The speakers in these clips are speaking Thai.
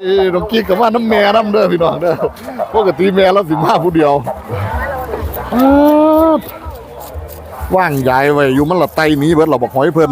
เอ้ยน้องกิ๊กกับว่าน้ำแม่น้ำเด้อพี่น้องเด้อปกติแม่เราสิมาผู้เดียวอ๊าดว่างใหญ่ไว้อยู่มันละไตหนี้เบิดเราบอกหอยเพิ่น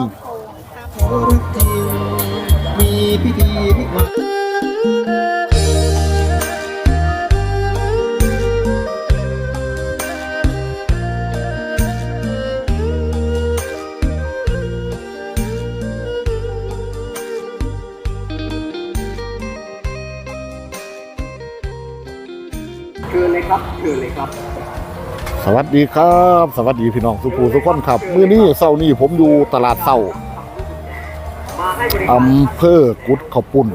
สวัสดีครับ สวัสดีพี่น้องสุภูทุกคนครับมื้อนี้เช้านี้ผมอยู่ตลาดเช้ามาให้บริกาอำเภอกุดขปุ้น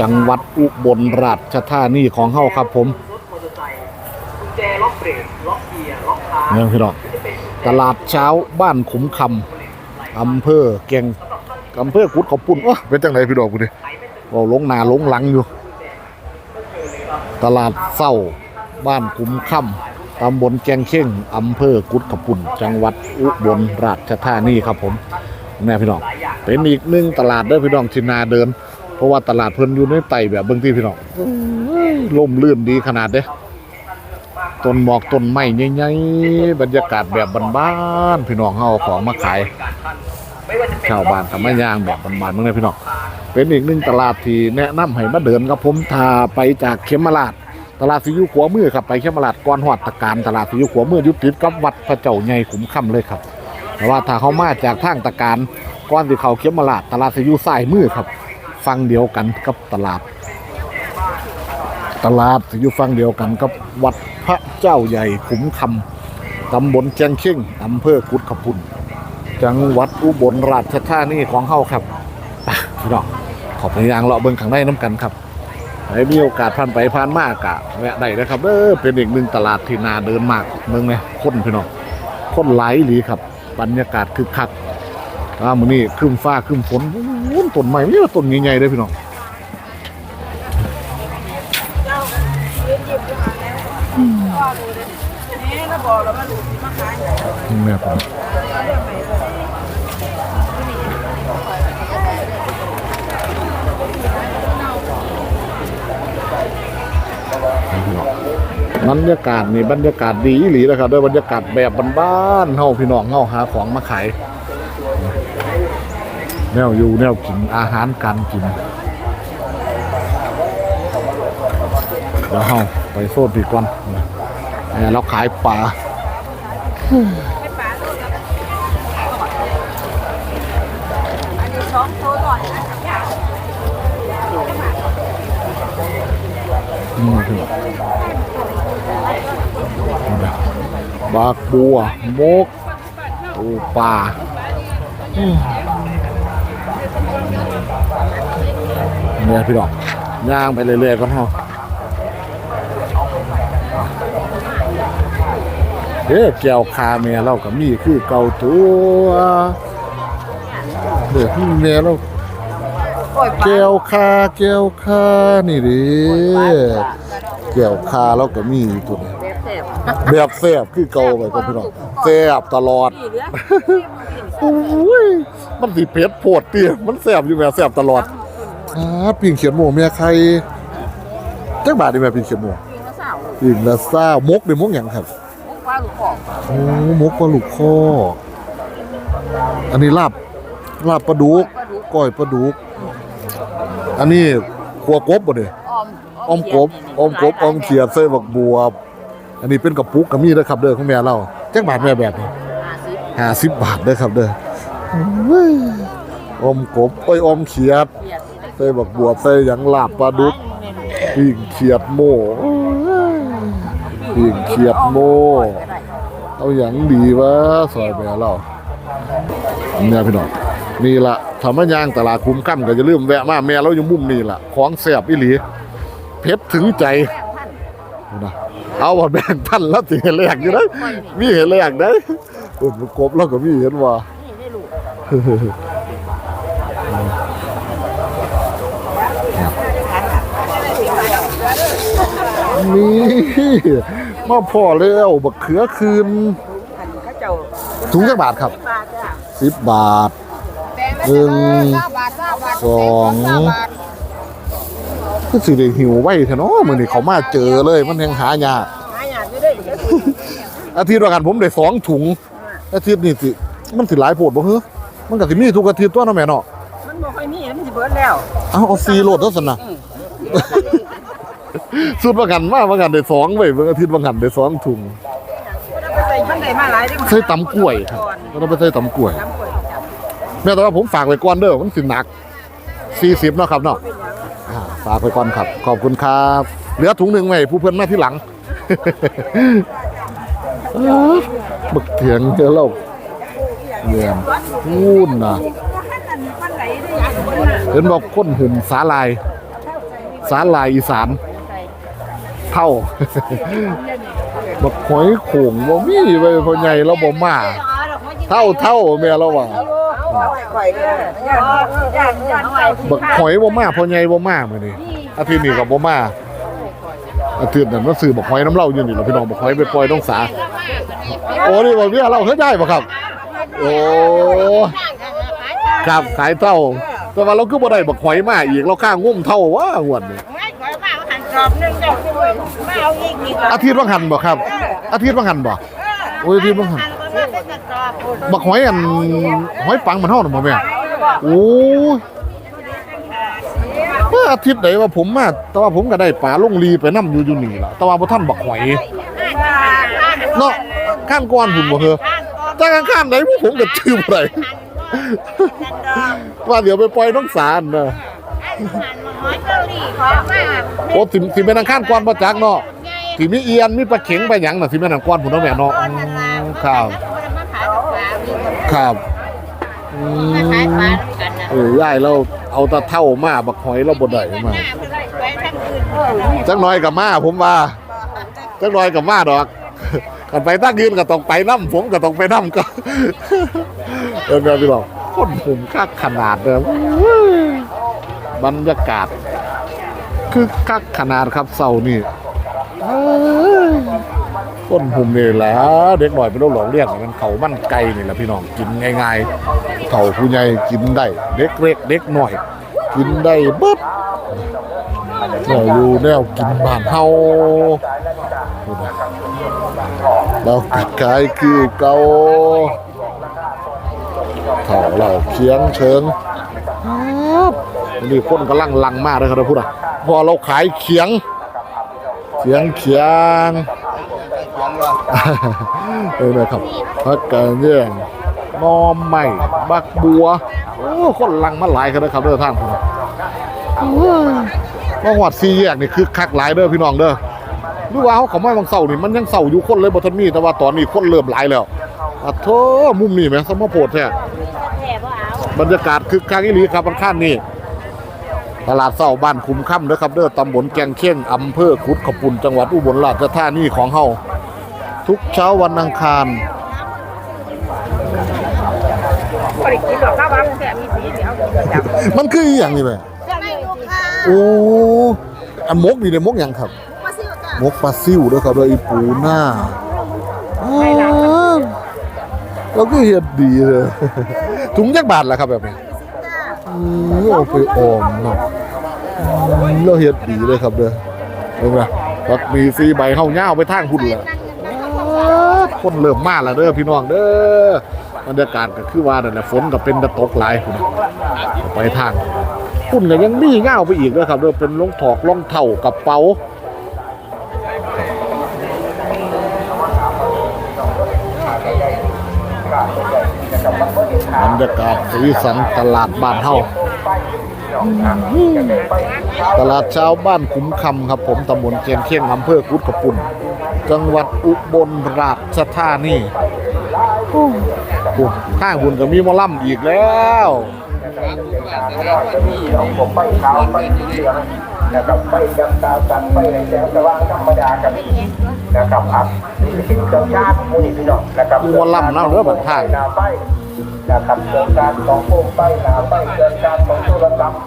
จังหวัดอุบลราชธานีของเฮาครับผมเตลางเนี่ยพี่น้องตลาดเช้าบ้านขุมคำอำเภอเกงอำเภอกุดขปุ้นวะเป็นจังไดพี่น้องกูดิเว้าลงนาลงหลังอยู่ ตลาดเศร้าบ้านขุมคำ ตำบลแกงเข่งอำเภอกุดขปุ่น จังหวัดอุบลราชธานีครับผมแม่พี่น้อง เป็นอีกหนึ่งตลาดเด้อพี่น้องที่นาเดิน เพราะว่าตลาดเพิ่นอยู่ในไต่แบบเบื้องที่พี่น้องล่มลื่นดีขนาดเด้ต้นหมอกต้นไม้ใหญ่ๆบรรยากาศแบบบ้านๆพี่น้องเฮาของมาขายชาวบ้านทำไมย่างแบบบ้านๆเมื่อไงพี่น้องเป็นอีกหนึ่งตลาดที่แนะนำให้มาเดินครับผมถ้าไปจากเขมราช ตลาดสิอยุขวามือครับไปเขมราชก่อนหอดตะการตลาดสิอยุขวามือยุติดกับวัดพระเจ้าใหญ่ขุมค่ำเลยครับ แต่ว่าถ้าเขามาจากทางตะการก่อนที่เขาเขมราชตลาดสิอยุซ้ายมือครับ ฟังเดียวกันกับตลาด ตลาดสิอยู่ฟังเดียวกันกับวัดพระเจ้าใหญ่ขุมคำตำบลแจงเข่งอำเภอกุดขปุนจังหวัดอุบลราชธานีของเฮาครับไปพี่น้องขอบพยางเลาะเบิ่งข้างในน้ำกันครับ ใครมีโอกาสผ่านไปผ่านมากอะแวะได้นะครับเด้อเป็นอีกหนึ่งตลาดที่น่าเดินมากเมืองเลยคนพี่น้องคนไหลายอีหลีครับ บรรยากาศคึกคักอ่ามื้อนี้ครึ้มฟ้าครึ้มฝนวุ้นต้นใหม่ไม่ใช่ว่าต้นใหญ่ๆเด้อพี่น้องแม่ผม บรรยากาศนี่บรรยากาศดีอีหลีนะครับด้วยบรรยากาศแบบบ้านๆเฮาพี่น้องเฮาหาของมาขายแนวอยู่แนวกินอาหารการกินเดี๋ยวเฮาไปโซดดีก่อนเนี่ยเราขายปลา บากบัวมกปูปลาอืมเนี่ยพี่น้องย่างไปเรื่อยๆก่อนเฮาเด้อแก้วคาเมียเราก็มีคือเก่าตัวเด้อพี่เมียเรา แก้วคาแก้วคานี่เด้แก้วคาเราก็มีตัวนี้แบบแสบแบบแซ่บคือเก่าไปก็พี่น้องแซ่บตลอดนี่เด้อโอ้ยมันสิเผ็ดโพดเตี้ยมันแซ่บอยู่แม่แซ่บตลอดอ่าปิ่งเขียนหมูเมียใครจักบาทดีแม่ปิ่งเขียนหมูกินกระสาวปิ่งละซ่ามกนี่มกหยังครับมุกว่าหรือของโอ้หมกปลาลูกคออันนี้ลาบลาบปลาดุกปลาดุกก้อยปลาดุก อันนี้ขัวกบบ่เนี่ยออมอ้อมกบอ้อมกบอ้อมเขียดใส่บักบัวอันนี้เป็นกระปุกกับมีเด้อครับเด้อของแม่เราจักบาทแม่แบบนี้ห้าสิบ50บาทเด้อครับเด้อเฮ้ยอ้อมกบเอ้ยอ้อมเขียดเบียดใส่บักบัวใส่หยังลาบปลาดุกปิ้งเขียดโม่ปิ้งเขียดโม่เอาอย่างดีวะซอยแม่เราเนี่ยพี่น้องนี่ละ ทำมายางตลาดคุ้มกั้นก็จะลืมแวะมาแม่เราอยู่มุมนี่ละของแสบอีหลีเพชรถึงใจนะเอาบอดแบ่งพันแล้วสิเห็นแรกอยู่นะมีเห็นแรกได้เออกบแล้วก็มีเห็นว่านี่ได้ลูกนี่มาพอแล้วบักเขือคืนอันนี้เขาเจ้าถุงจักบาทครับสิบบาท หนึ่งเก้าบาทเก้าบาทสองเก้าบาทก็สิได้หิวไว้เถอะเนาะมื้อนี้เขามาเจอเลยมันยังหายากหาอยากจะได้เดี๋ยวจะอาทิตย์ว่ากันผมได้สองถุงอาทิตย์นี้สิมันสิหลายโพดบ่เฮ้อมันก็สิมีทุกอาทิตย์ตัวเนาะแม่เนาะมันบ่ค่อยมีมันสิเบิดแล้วเอาเอาฟรีโหลดเท่าซั่นน่ะสุดว่ากันมาว่ากันได้สองเว้ยเบิ่งอาทิตย์ว่ากันได้สองถุงเราไปใส่มันได้มาหลายได้ใส่ตำกล้วยครับเราไปใส่ตำกล้วย น้ำกล้วยแม่แต่ว่าผมฝากไว้ก่อนเด้อมันสิหนัก 40เนาะครับเนาะอ่าฝากไว้ก่อนครับ ขอบคุณครับ เหลือถุงหนึ่งไว้ผู้เพิ่อนมาที่หลังบักเถียงเด้อเราเยี่ยมพูนน่ะมันไหลได้อคนน่ะเห็นบอกคนหุ่มสาลาย สาลายอีสานเท่าบักหอยโข่งบ่มีไว้พ่อใหญ่เราบ่มา เท่าเท่าแม่เราว่า บักหอยบ่มาพ่อใหญ่บ่มามื้อนี้อาทิตย์นี้ก็บ่มาอาทิตย์นั้นมันซื้อบักหอยน้ำเหล้าอยู่นี่ล่ะพี่น้องบักหอยไปปล่อยต้องสาโอ้นี่บ่เบี้ยเราเฮ็ดได้บ่ครับ โอ้ครับขายเท่า แต่ว่าเราคือบ่ได้บักหอยมาอีกเราข้างงุ่มเท่าว่างวดนี้ไม่ข่อาหันกรอบนึงเจ้าคือมาเอาอีกอีกอาทิตย์ว่างหันบ่ครับ อาทิตย์ว่างหันบ่โอ้ยอาทิตย์ว่างหัน บักหอยอันหอยปังมันเฮาน่ะบ่แม่โอ้ยเมื่ออาทิตย์ไหนว่าผมมาแต่ว่าผมก็ได้ปลาลงลีไปนํอยู่อยู่นี่ล่ะแต่ว่าบ่ทันบักหอยเนาะข้างก้อนพุ่นบ่เถอะจากข้างไหนพวกผมก็ชื่อบ่ได้ว่าเดี๋ยวไปปล่อยน้องสารนะโอ้สิสิเป็นทางข้างก้อนบ่จักเนาะสิมีเอียนมีปลาเข็งไปหยังน่ะสิแม่นทางก้อนพุ่นเนาะแม่เนาะอืมครับ ครับอืมเออย่ายเราเอาตะเท่ามาบักหอยเราบ่ได้มาจักหน่อยกับมาผมว่าจักหน่อยกับมาดอก กันไปตั้งยืนก็ต้องไปน้ำผมก็ต้องไปน้ำก็ เออแม่พี่บอกคนผมคักขนาดเดิมบรรยากาศ คือคักขนาดครับเสานี่เอ้ย คนหุ่มนี่แหละเด็กหน่อยเป็นโรคหลงเรียกมันเขามันไก่นี่แหละพี่น้องกินง่ายๆเฒ่าผู้ใหญ่กินได้เด็กเล็กเด็กหน่อย กินได้เบิดเราอยู่แนวกินบ้านเฮาเรากายคือเก่าเฒ่าเราเคียงเชิงนี่คนกำลังลังมากเลยครับพูดอะพอเราขายเขียงเขียงเขียง เออนะครับพักกันแย่งนอมใหม่บักบัวโอ้คนลังมาหลายกันนะครับเด้อท่านผมว่าหวัดซีแยกนี่คือคักหลายเด้อพี่น้องเด้อหรือว่าเขาเขาไม่บางเสานี่มันยังเสาอยู่คนเลยบ่ทันมีแต่ว่าตอนนี้คนเริ่มหลายแล้วอะโธ่มุมนี้แหมสมโพธแท้บรรยากาศคึกคักอีหลีครับข้างนี่ตลาดเสาบ้านคุ้มค่ำเด้อครับเด้อตำบลแกงเข่งอำเภอคุดขปุ่นจังหวัดอุบลราชธานีของเฮา ทุกเช้าวันอังคารบ่ได้กินหรอกข้าวว่ามันแค่มีสีเดียวจับมันคืออหย่างนี้ไหมไม่ลูกค้าโอ้อันมกนี่เนี่ยมกหยังครับมาซิวจ้ะมกปลาซิวเด้วยครับด้วยอีปูหน้าอ้าวเราก็เฮ็ดดีเลยถุงยักบาทล่ะครับแบบนี้อืมเอาไปออมเนาะอืมเราเฮ็ดดีเลยครับเด้อเห็นไหมปักมีซีใบเฮาย่าวไปทางพุ่นเลย คนเริ่มมาแล้วเด้อพี่น้องเด้อบรรยากาศก็คือว่านั่นแหละฝนก็เป็นตะตกหลายพุ่นไปทางพุ่นก็ยังมีเง่าไปอีกนะครับเด้อเป็นรองถอกรองเท่ากระเป๋าบรรยากาศสีสันตลาดบ้านเฮาตลาดเช้าบ้านคุ้มคำครับผมตำบลเชียงเข่งอำเภอกุดกระปุ่น จังหวัดอุบลราชธานีโอ้โหข้างบุญก็มีหมอลำอีกแล้วผมไปขาวไปสีเหลืองนะครับไปดำตาสันไปในแสงสว่างธรรมดากันนะครับครับนี่คือเจ้าชาติมูนิพี่น้องนะครับมีหมอลำนะเรือบัดทางนาไปนะครับเกิดการของโป่งไปนาไปเกิดการของโทรศัพท์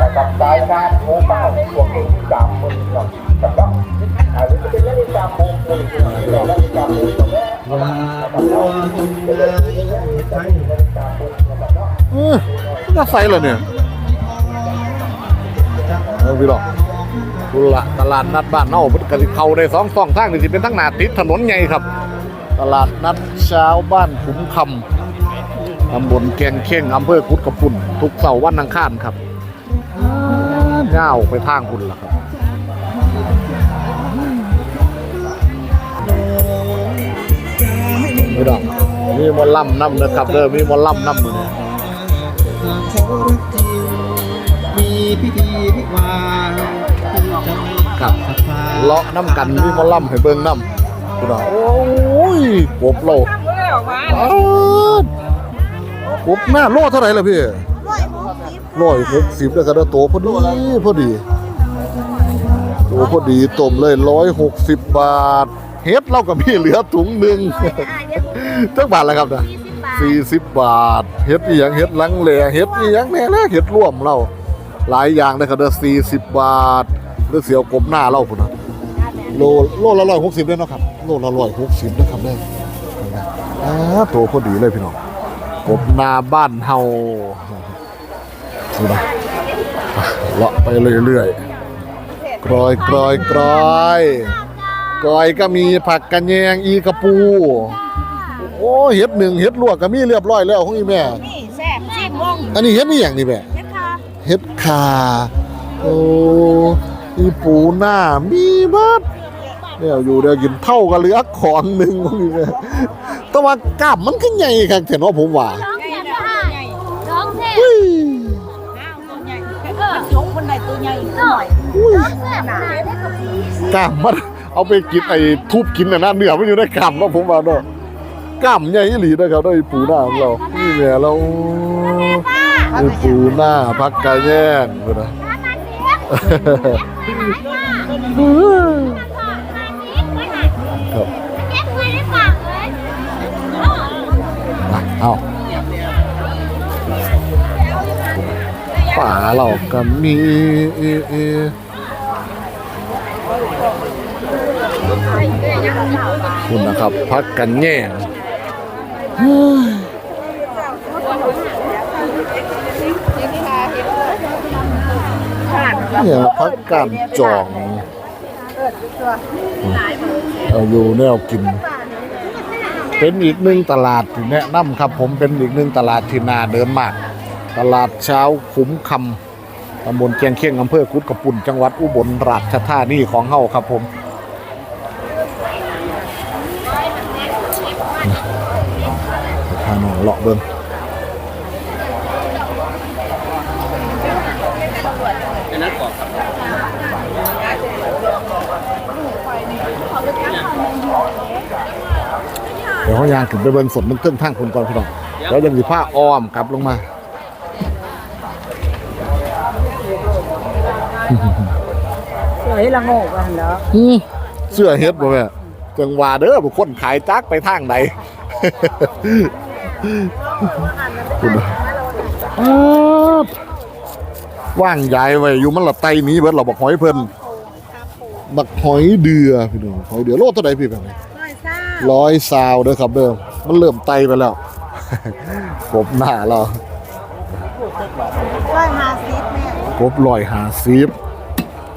นะครับสายการหมูเป้าพวกเองที่สามคนพี่น้องนะครับ ฬิกาโป่งมูนิพี่น้าฬิกาโป่งตรงนี้เออน่าใส่เลยเนี่ยเอาพี่หรอกคุละตลาดนัดบ้านเฮาพิ่นก็สิเขาได้สองช่องทางนี่สิเป็นทั้งหนาติดถนนใหญ่ครับ ตลาดนัดเช้าบ้านขุมคำตำบลแกงเข่งอำเภอกุดกระปุ่น ทุกเสาร์วันอังคารครับเง่าวไปทางคุณล่ะครับ ไม่ดอกมีหมอลำน้ำนะครับเด้อมีหมอลำน้ำมือนี้มีพิธีวิวาห์ครับเลาะน้ำกันมีหมอลำให้เบิ่งน้ำพี่น้องโอ้ยกบโลกอ้าวกบหน้าโลเท่าไหร่ล่ะพี่ร้อยหกสิบแล้วก็ได้โตพอดีพอดีโตพอดีต้มเลยร้อยหกสิบบาท เฮ็ดเราก็มีเหลือถุงหนึ่งจักบาทแล้วครับนะสี่สิบบาทเฮ็ดอีหยังเฮ็ดหลังแหล่เฮ็ดอีหยังแน่แน่เฮ็ดร่วมเราหลายอย่างนะครับเด้อสี่สิบบาทเด้อเสียวกบหน้าเราพุ่นนะโลโลละร้อยหกสิบเลยเนาะครับโลละร้อยหกสิบนะครับเด้ออ่าโตพอดีเลยพี่น้องกบหน้าบ้านเฮาดูนะเลาะไปเรื่อยๆกรอยกรอยกรอย กรอยก็มีผักกระแยงอีกระปู โอ้เห็ดหนึ่งเห็ดลวกก็มีเรียบร้อยแล้วของอีแม่ นี่แซ่บจิ้มวงอันนี้เห็ดนี่อย่างนี่แม่เฮ็ดค่ะเห็ดขาโอ้อีปูหน้ามีบัดเนี่ยอยู่เดี๋ยวกินเท่ากันเหลือของหนึ่งของอีแม่แต่ว่ากล้ามมันขึ้นใหญ่ครับเห็นว่าผมว่าน้องแซ่บค่ะน้องแซ่บเฮ้ยอ้าวตัวใหญ่เออสูงคนใดตัวใหญ่หน่อยน้องแซ่บค่ะได้กับพี่กล้ามมัน เอาไปกินไอ้ทุบกินน่ะนะเนื้อมันอยู่ในกล้ามเนาะผมว่าเนาะกล้ามใหญ่อีหลีนะครับด้วยปูหน้าของเรานี่แหละเราอีปูหน้าพักกาแย่งเลยนะครับมาเอาป่าเราก็มี คุณนะครับ พักกันแย่งเนี่ยพักกันจองเอาอยู่แนวกิน เป็นอีกหนึ่งตลาดที่แนะนำครับ ผมเป็นอีกหนึ่งตลาดที่น่าเดินมาก ตลาดเช้าขุมคำตำบลเชียงเคียงอำเภอกุดกระปุ่นจังหวัดอุบลราชธานีของเฮาครับผม พาน้องเลาะเบิ่งเดี๋ยวเขายางขึ้นไปเบิ่งฝนมันเติ้งทางคนก่อนพี่น้องแล้วยังมีผ้าอ้อมกลับลงมาเฮ้ยละโงกอะเนาะอืมเสื้อเฮ็ดบ่แม่จังหวาเด้อบุคคลขายจักไปทางใด คุณดูอ๊าดว่างยายไว้อยู่มันละไตหนี้เบิดเราบอกหอยเพิ่นบักหอยเดือพี่น้องหอยเดือโลเท่าใดพี่แบบนี้ร้อยซ่าร้อยซาวเด้อครับเด้อมันเริ่มไตไปแล้วกบหน้าเราร้อยห้าสิบแม่กบลอยหาซีบ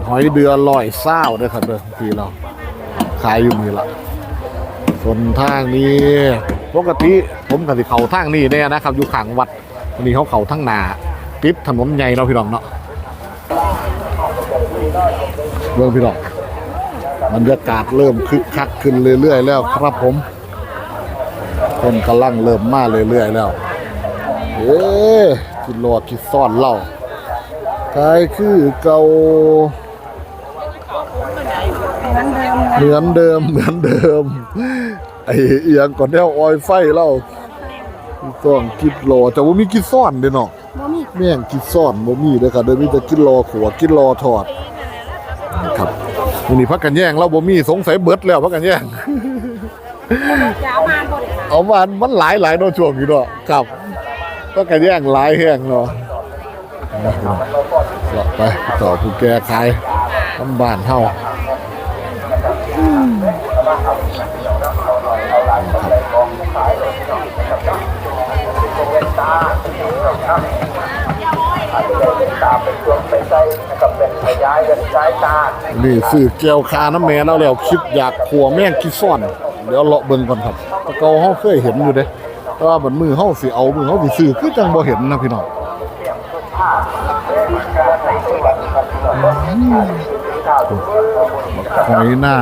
หอยเดือลอยเศร้าเด้อครับเด้อพี่เราขายอยู่นี่ละส่วนทางนี้ปกติ ผมกับสิเขาทางนี้เนี่ยนะครับอยู่ข้างวัดวันนี้เขาเขาทางหนาติดถนนใหญ่เนาพี่น้องเนาะเรื่องพี่น้องบรรยากาศเริ่มคึกคักขึ้นเรื่อยๆแล้วครับผม คนกำลังเริ่มมาเรื่อยๆแล้วเอ๊ะกินรอดกินซ่อนเล่าขายคือเก่าเหมือนเดิมเหมือนเดิม ไอ้เอียงก่อนแนวออยไฟเล่าต้องกิดรอแต่ว่ามีกิดซ่อนเด้เนาะบ่มีแม่งกิดซ่อนบ่มีเด้อค่ะเด้อมีแต่กิดรอขัวกิดรอทอด ครับมื้อนี้พักกันแย่งเราบ่มีสงสัยเบิดแล้วพักกันแย่งจ้ามาบ่ได้ค่ะเอามามันหลายหลายเนาะช่วงนี้เนาะครับพักกันแย่งหลายแห้งเนาะเลาะไปต่อผู้แก่ขายทำบ้านเฮา องขาจจะได้เป็นตาเป็นช่วงเป็นไส้นะครับเป็นขยายเป็นสายตานี่สื่อแก้วคาน้ำแม่แล้วแล้วคิดอยากขัวแม่งคิดซ่อน เดี๋ยวเลาะเบิ่งก่อนครับแตะเกาเฮาเคยเห็นอยู่เด้แต่ว่าบัดมือเฮาสิเอามือเฮาสิซื้อคือจังบ่เห็นนะพี่น้องหอยหน้า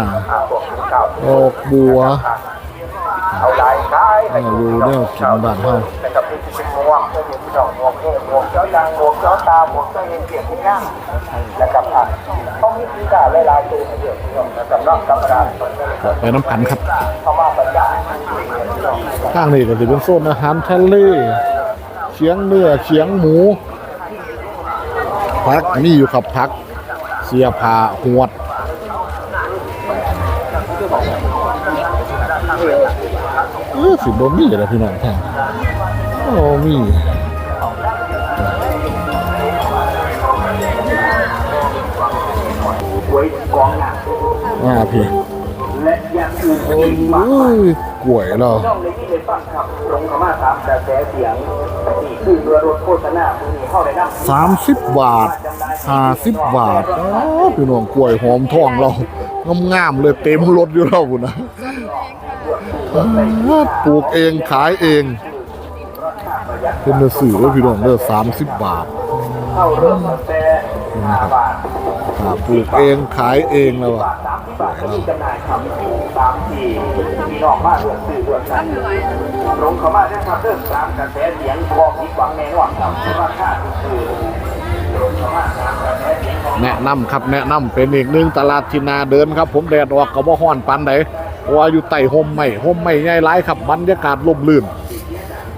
ดอกบัวายคล้ายเอาดูแนวกินบ้านเฮานะครับที่เป็นงวงที่เป็นดอกงวงเทพงวงเจ้ายางงวงเจ้าตาหวงเจ้าเย็นเกียรติย่างนะครับท่านต้องมีสีกาหลายๆตัวเยอะนะครับนอกจากกาษไปน้ำกันครับข้างนี้ก็สิเป็นโซนอาหารทะเลเชียงเนื้อเชียงหมูพักมีอยู่ครับพัก เสียผ้าหวด สิบ่มีอะไรพี่น้องท่านโอ้มีไว้กองหนักว่าพี่โอ้ยกล้วยเราช่องในที่ได้ฟังครับลงคำว่าตามกระแสเสียงนี่คือเรือรถโฆษณาผู้นี้เข้าได้นำสามสิบบาทห้าสิบบาทอ้าวพี่น้องกล้วยหอมทองเรางามๆเลยเต็มรถอยู่เราบุญนะ ปลูกเองขายเองเป็นเนื้อสื่อเลยพี่น้องเด้อสามสิบบาทเข้าเริ่มตั้งแต่5บปลูกเองขายเองแล้วอะสามที่จำหน่ายครับตามที่พี่น้องมาเลือกซื้อเลือกกันลงเข้ามาได้ครับเรื่องตามกระแสเสียงบอกผิดหวังแน่นอนครับราคาคือแสเสียงขอแนะนำครับแนะนำเป็นอีกหนึ่งตลาดที่นาเดินครับ ผมแดดออกก็บ่ฮ้อนปานใด เพราะว่าอยู่ใต้ห่มไม้ห่มไม้ใหญ่หลายครับบรรยากาศร่มรื่น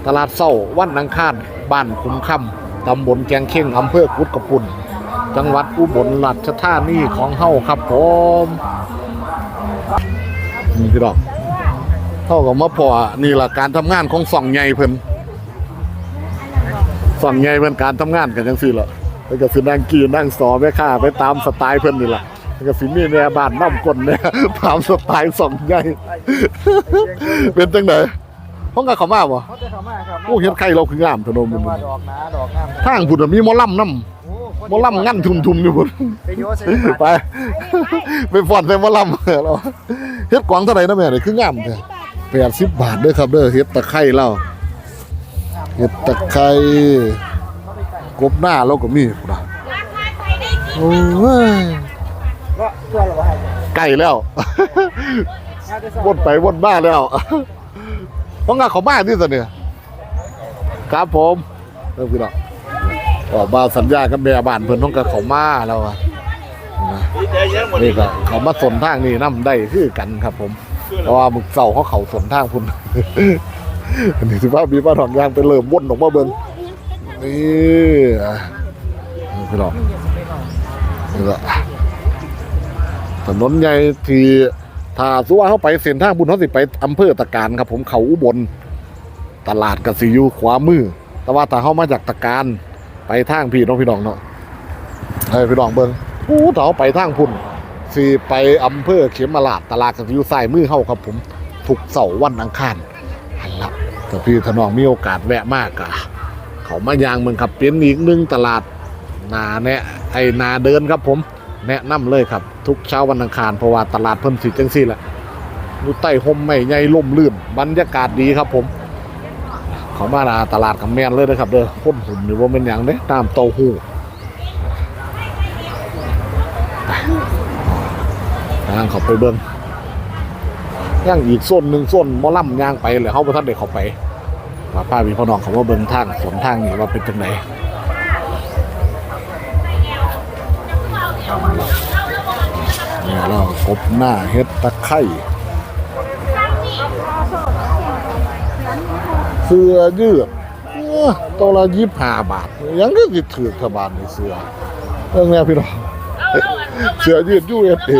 ตลาดเศร้าวันอังคารบ้านคุ้มคำตำบลแกงเข่งอำเภอกุดกระปุ่นจังหวัดอุบลราชธานีของเฮาครับผมนี่พี่ดอกเท่ากับมาพอนี่ล่ะการทำงานของส่องใหญ่เพิ่นส่องใหญ่เป็นการทำงานกันจังซี่ล่ะแล้วก็สินั่งกีนั่งสอแม่ค้าไปตามสไตล์เพิ่นนี่ล่ะแล้ว ก็สิมีแม่บ้านนํกลเนี่ยตามสไตล์ส่องใหญ่เป็นจังไดห้องกับเขามาบ่เขาจะเข้ามาครับโอ้เฮ็ดไข่เราคืองามถนนมันว่าดอกหนาดอกงามทางพุ่นนะมีหมอลำนำโอ้คนหมอลำงั้นทุ่มๆอยู่พุ่นไปโยใส่บาทไปไปฟอนใส่หมอลำเราเฮ็ดกวางเท่าไหร่นะแม่นี่คืองามแท้80บาทเด้อครับเด้อเฮ็ดตะไคร้เราเฮ็ดตะไคร้กบหน้าเราก็มีพุ่นน่ะโอ้ยก็ ตัวละบาทใกล้แล้วงานจะสวนไปวนมาแล้วเพราะงานเขามาที่สุดเนี่ยครับผมเริ่มพี่น้องออกมาสัญญากับแม่บ้านเพิ่นต้องกับเขามาแล้วอะนะนี่ก็เขามาสนทางนี่นํได้คือกันครับ ผมเพราะว่ามึกเสาเขาเขาสนทางพุ่นอันนี้สิว่ามีบ้านหองยางไปเริ่มวนออกมาเบิ่งนี่อะนี่พี่น้องนี่ก็ ถนนใหญ่ที่ถ้าสุว่าเข้าไปเส้นทางบุญเขาสิไปอำเภอตะการครับ ผมเขาอุบลตลาดกสิยูขวามือ แต่ว่าถ้าเข้ามาจากตะการไปทางพี่น้องพี่น้องเนาะเฮ้ยพี่น้องเบิ่งโอ้ถ้าเขาไปทางพุ่นสิไปอำเภอเขมราชตลาดกสิยู่ซ้ายมือเข้าครับผมทุกเสาวันอังคารหันละถ้าพี่ถนองมีโอกาสแวะมากอะเขามายางเมืองครับเป็นอีกหนึ่งตลาดนาเนี่ยไอนาเดินครับผม แนะนำเลยครับ ทุกเช้าวันอังคารเพราะว่าตลาดเพิ่นสิจังซี่แหละอยู่ใต้ห่มไม้ใหญ่ล่มลื่นบรรยากาศดีครับผมเขามานาตลาดกับแมนเลยนะครับเด้อพ่นหุ่นนี่ว่าเป็นอย่างเด้ตามเต้าหู้ไปทางเขาไปเบิ้งย่างอีกส้นหนึ่งส้นมอล่ำย่างไปเลยเขาประทันเด็กเขาไปว่าป้ามีพ่อน้องเขาว่าเบิ้งทางสวนทางนี่ว่าเป็นจังไหน เนี่ยเรากบหน้าเฮ็ดตะไคร่เสื้อยืดเอ้อตัวละยี่ห้าบาท ยังก็สิถือขบานในเสื้อเรื่องแนี้พี่น้องเสื้อยืดยูเอสเอ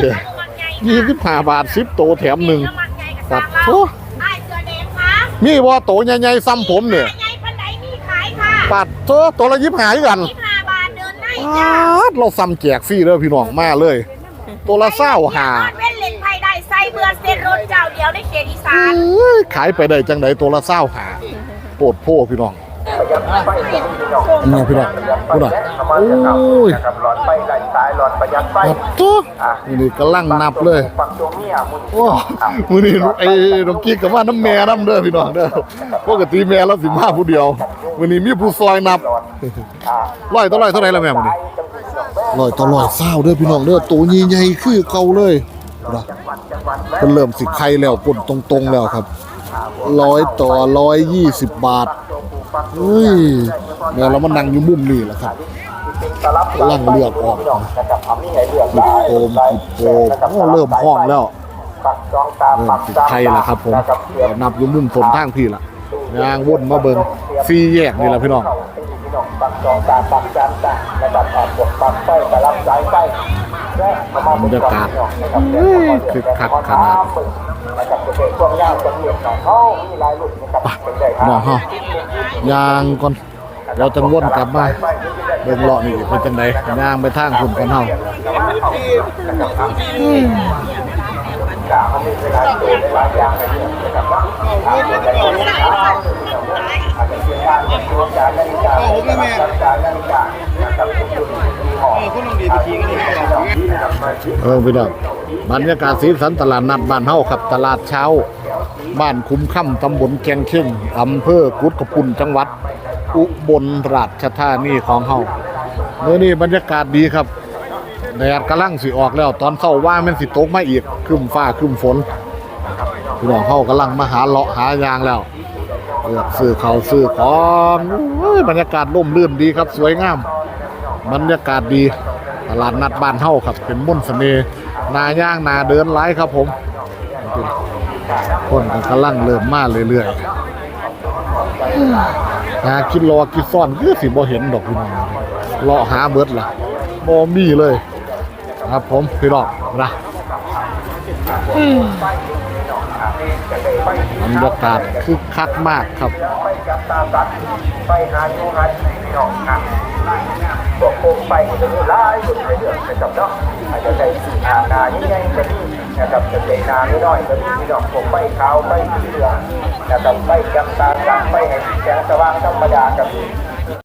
ยี่สิบห้าบาทสิบตัวแถมหนึ่งตัดโอ้ไอ้เสือแดงคะมีว่าโตใหญ่ๆซ้ำผมเนี่ยไงพันไหนมีขายค่ะปัดโตตัวละยี่ห้ากันยี่ห้าบาทเดินได้ปจ้าาด เราซ้ำแจกฟรีเลยพี่น้องมาเลย ตัวละเศร้าหาเว้นเล่นไพ่ได้ไส้เบื่อเส้นรถเจ้าเดียวในเขตอีสานเอ้ยขายไปได้จังไดตัวละเศร้าหาโปรดโพ่พี่น้อง ยัดไฟจะมีพี่น้องพี่น้องพูดอะประมาณจะเก่านะครับหลอดไฟไหลสายหลอดประหยัดไฟปัดตัวนี่กำลังนับเลยฝั่งตัวเมียมุนโอ้มือนี่ไอ้น้องกิ๊กกับว่าน้ำแม่น้ำเด้อพี่น้องเด้อปกติแม่เราสิมาผู้เดียวมือนี้มีผู้ซอยนับร้อยต่อร้อยเท่าไรแล้วแม่มื้อนี้ร้อยต่อร้อยเศร้าเด้อพี่น้องเด้อตัวใหญ่ๆคือเก่าเลยนะเพิ่นเริ่มสิไข่แล้วป่นตรงๆแล้วครับร้อยต่อร้อยยี่สิบบาท เฮ้ยแม่เรามานั่งอยู่มุมนี่แหละครับร่างเลือกออกนะครับเอามีให้เลือกขุดโอมขุดโอมโอ้เริ่มห้องแล้วปักจองตาเริ่ปัมกสิไข่แล้วครับผมเรานับอยู่มุมฝนทางพี่ล่ะ ยางวนมาเบิ่งสี่แยกนี่แหละพี่น้องปักจองตาปักจานตานะครับอ่าพวกปักไฟกระลับสายไฟและประมาบรรยากาศนะครับคึกคักขนาดนะครับจะเป็นช่วงยาวจะเรียนหน่อยเอ้ามีหลายรุ่นะครับเป็นได้ครับน้องเฮายางก่อนเราจะวนกลับมาเบิ่งเลาะนี่เป็นจังไดย่างไปทางคุณกันเฮา เวลาดูเวลายางอะไรเนี่ยนะครับว่าอาจจะเป็นอาจจะเพียงการกับตัวการนาฬิกาการนาฬิกานะครับทุกรุ่นมีหอคุณลงดีไปทิ้งนี่นะครับมาที่เออพี่น้องบรรยากาศสีสันตลาดนัดบ้านเฮาครับตลาดเช้า บ้านคุ้มค่ำตำบลแกงเข่งอำเภอกุดกระปุ่นจังหวัดอุบลราชธานีของเฮาเมื่อนี้บรรยากาศดีครับ แดดกำลังสิออกแล้วตอนเข้าว่ามันสิตกมาอีกครึ้มฟ้าครึ้มฝนพี่น้องเฮากำลังมาหาเลาะหายางแล้วเลือกซื้อเขาซื้อของบรรยากาศร่มรื่นดีครับ สวยงาม บรรยากาศดีตลาดนัดบ้านเฮาครับ เป็นมนต์เสน่ห์นาย่างนาเดินไล่ครับผม คนก็กำลังเริ่มมาเรื่อยๆหาคิดรอคิดซ่อนคือสิบ่เห็นดอกพี่น้องรอหาเบิดล่ะบ่มีเลย ครับผมพี่น้องนะบรรยากาศคึกคักมากครับไปหาอยู่หาที่พี่น้องครับพวกโคมไฟจะมีหลายรุ่นเรื่อยๆนะครับเนาะอาจจะใช้นานาใหญ่ๆก็มีนะครับจะใช้นาน้อยๆก็มีพี่น้องพวกไฟขาวไฟสีเหลืองนะครับไฟจับตาตัดไฟให้แสงสว่างธรรมดาก็มี